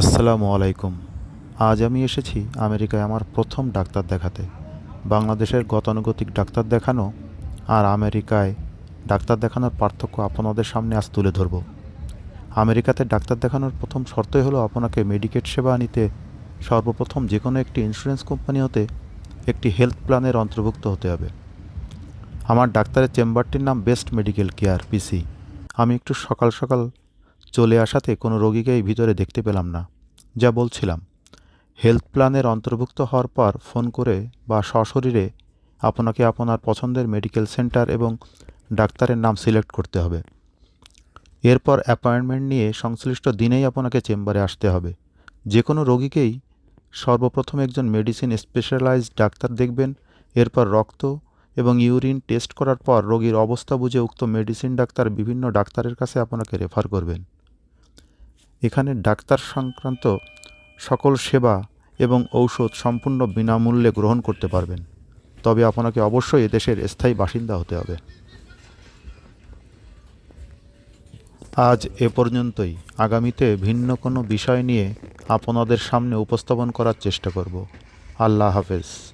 আসসালামু আলাইকুম। আজ আমি এসেছি আমেরিকায় আমার প্রথম ডাক্তার দেখাতে। বাংলাদেশের গতানুগতিক ডাক্তার দেখানো আর আমেরিকায় ডাক্তার দেখানোর পার্থক্য আপনাদের সামনে আজ তুলে ধরব। আমেরিকাতে ডাক্তার দেখানোর প্রথম শর্তই হলো আপনাকে মেডিকেট সেবা নিতে সর্বপ্রথম যে কোনো একটি ইন্স্যুরেন্স কোম্পানি হতে একটি হেলথ প্ল্যানের অন্তর্ভুক্ত হতে হবে। আমার ডাক্তারের চেম্বারটির নাম বেস্ট মেডিকেল কেয়ার পিসি আমি একটু সকাল সকাল চলে আসাতে কোনো রোগীকেই ভিতরে দেখতে পেলাম না। যা বলছিলাম, হেলথ প্ল্যানের অন্তর্ভুক্ত হওয়ার পর ফোন করে বা সশরীরে আপনাকে আপনার পছন্দের মেডিকেল সেন্টার এবং ডাক্তারের নাম সিলেক্ট করতে হবে। এরপর অ্যাপয়েন্টমেন্ট নিয়ে সংশ্লিষ্ট দিনেই আপনাকে চেম্বারে আসতে হবে। যে কোনো রোগীকেই সর্বপ্রথম একজন মেডিসিন স্পেশালাইজড ডাক্তার দেখবেন, এরপর রক্ত এবং ইউরিন টেস্ট করার পর রোগীর অবস্থা বুঝে উক্ত মেডিসিন ডাক্তার বিভিন্ন ডাক্তারের কাছে আপনাকে রেফার করবেন। এখানে ডাক্তার সংক্রান্ত সকল সেবা এবং ঔষধ সম্পূর্ণ বিনামূল্যে গ্রহণ করতে পারবেন। তবে আপনাকে অবশ্যই এদেশের স্থায়ী বাসিন্দা হতে হবে। আজ এ পর্যন্তই। আগামীতে ভিন্ন কোনো বিষয় নিয়ে আপনাদের সামনে উপস্থাপন করার চেষ্টা করব। আল্লাহ হাফেজ।